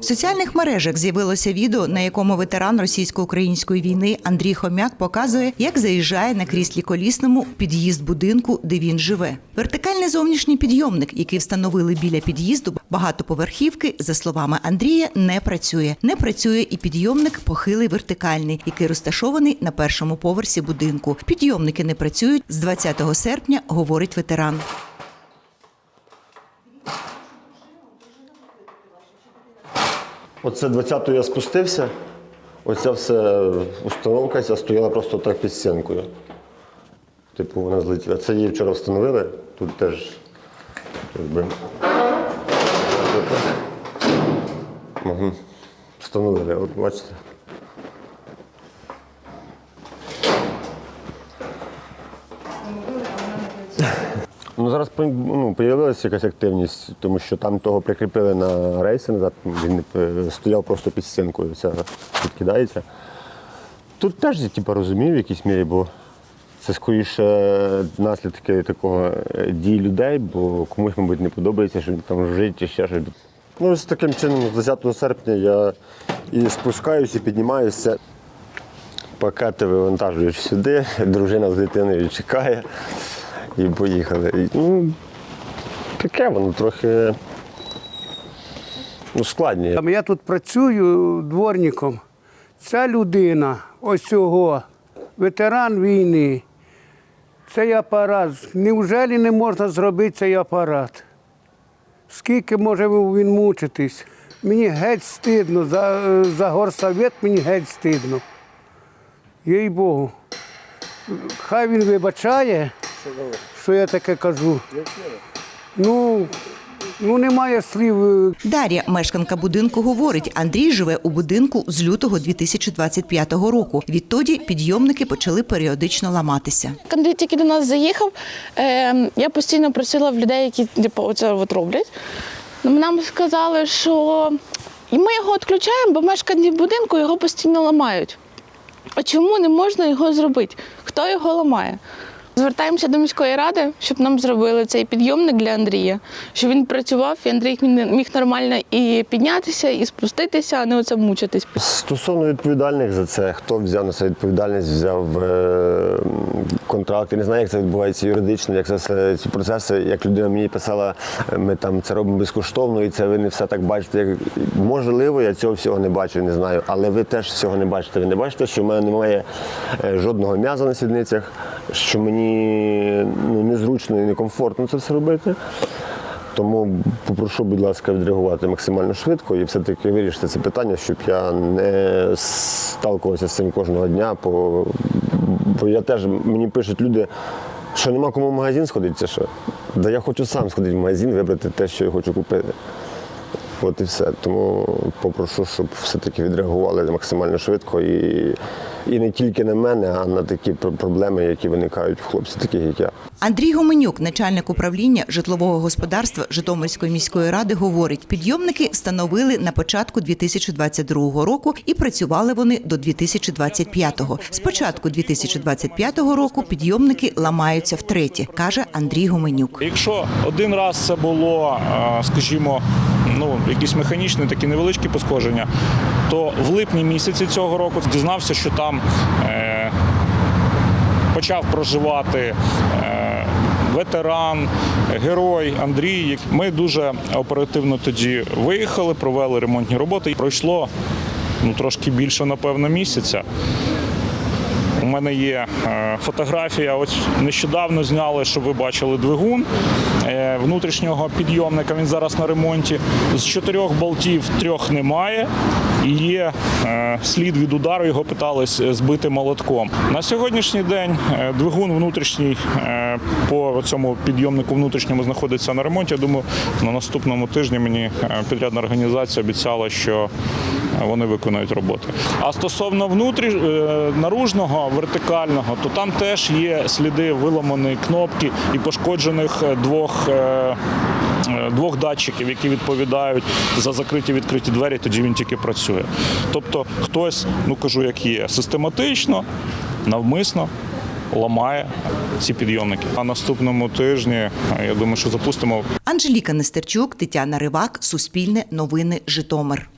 В соціальних мережах з'явилося відео, на якому ветеран російсько-української війни Андрій Хомяк показує, як заїжджає на кріслі колісному під'їзд будинку, де він живе. Вертикальний зовнішній підйомник, який встановили біля під'їзду багатоповерхівки, за словами Андрія, не працює. Не працює і підйомник похилий вертикальний, який розташований на першому поверсі будинку. Підйомники не працюють з 20 серпня, говорить ветеран. Оце 20-го я спустився. Оця все установка ця стояла просто так під стінкою. Типу, вона злетіла. Це її вчора встановили. Тут теж якби. Встановили, от бачите. Ну, зараз ну, появилася якась активність, тому що там того прикріпили на рейси назад, він е, стояв просто під стінкою, це підкидається. Тут теж я типу, розумів в якійсь мірі, бо це скоріше наслідки такого е, дій людей, бо комусь, мабуть, не подобається, що він там жить чи ще щось. Ну, ось таким чином, з 10 серпня я і спускаюся, і піднімаюся. Пакети вивантажуєш сюди, дружина з дитиною чекає і поїхали. Ну, таке воно трохи ну, складніше. Я тут працюю дворником. Ця людина, ось цього, ветеран війни. Цей апарат. Невже не можна зробити цей апарат? Скільки може він мучитись? Мені геть стидно, за, за горсовет мені геть стидно. Їй Богу. Хай він вибачає, що я таке кажу. Ну, ну немає слів. Дар'я, мешканка будинку, говорить, Андрій живе у будинку з лютого 2025 року. Відтоді підйомники почали періодично ламатися. Андрій тільки до нас заїхав. Е, я постійно просила в людей, які типу, оце от роблять. Ну, Нам сказали, що і ми його відключаємо, бо мешканці будинку його постійно ламають. А чому не можна його зробити? Хто його ламає? Звертаємося до міської ради, щоб нам зробили цей підйомник для Андрія, щоб він працював, і Андрій міг- нормально і піднятися, і спуститися, а не оце мучитись. Стосовно відповідальних за це, хто взяв на себе відповідальність, взяв е, контракт. Я не знаю, як це відбувається юридично, як це ці процеси. Як людина мені писала, е, ми там це робимо безкоштовно, і це ви не все так бачите. Як можливо, я цього всього не бачу, не знаю, але ви теж цього не бачите. Ви не бачите, що в мене немає е, жодного м'яза на сідницях, що мені ну, незручно і некомфортно це все робити. Тому попрошу, будь ласка, відреагувати максимально швидко і все-таки вирішити це питання, щоб я не сталкувався з цим кожного дня. Бо, бо я теж мені пишуть люди, що нема кому в магазин сходити, це що? Да я хочу сам сходити в магазин, вибрати те, що я хочу купити. От і все. Тому попрошу, щоб все-таки відреагували максимально швидко і, і не тільки на мене, а на такі пр- проблеми, які виникають в хлопців, таких як я. Андрій Гоменюк, начальник управління житлового господарства Житомирської міської ради, говорить, підйомники встановили на початку 2022 року і працювали вони до 2025-го. З початку 2025 року підйомники ламаються втретє, каже Андрій Гоменюк. Якщо один раз це було, е, скажімо, ну якісь механічні такі невеличкі пошкодження, то в липні місяці цього року дізнався, що там е, почав проживати. Е, Ветеран, герой Андрій. Ми дуже оперативно тоді виїхали, провели ремонтні роботи. Пройшло ну, трошки більше, напевно, місяця. У мене є е, фотографія. Ось нещодавно зняли, щоб ви бачили двигун е, внутрішнього підйомника. Він зараз на ремонті. З чотирьох болтів трьох немає. І є е, слід від удару. Його питались збити молотком. На сьогоднішній день двигун внутрішній по цьому підйомнику внутрішньому знаходиться на ремонті. Я думаю, на наступному тижні мені підрядна організація обіцяла, що вони виконують роботи. А стосовно внутрі е, наружного вертикального, то там теж є сліди виламаної кнопки і пошкоджених е, двох. е, Двох датчиків, які відповідають за закриті відкриті двері, тоді він тільки працює. Тобто хтось, ну кажу, як є, систематично, навмисно ламає ці підйомники. А наступному тижні я думаю, що запустимо Анжеліка Нестерчук, Тетяна Ривак, Суспільне новини, Житомир.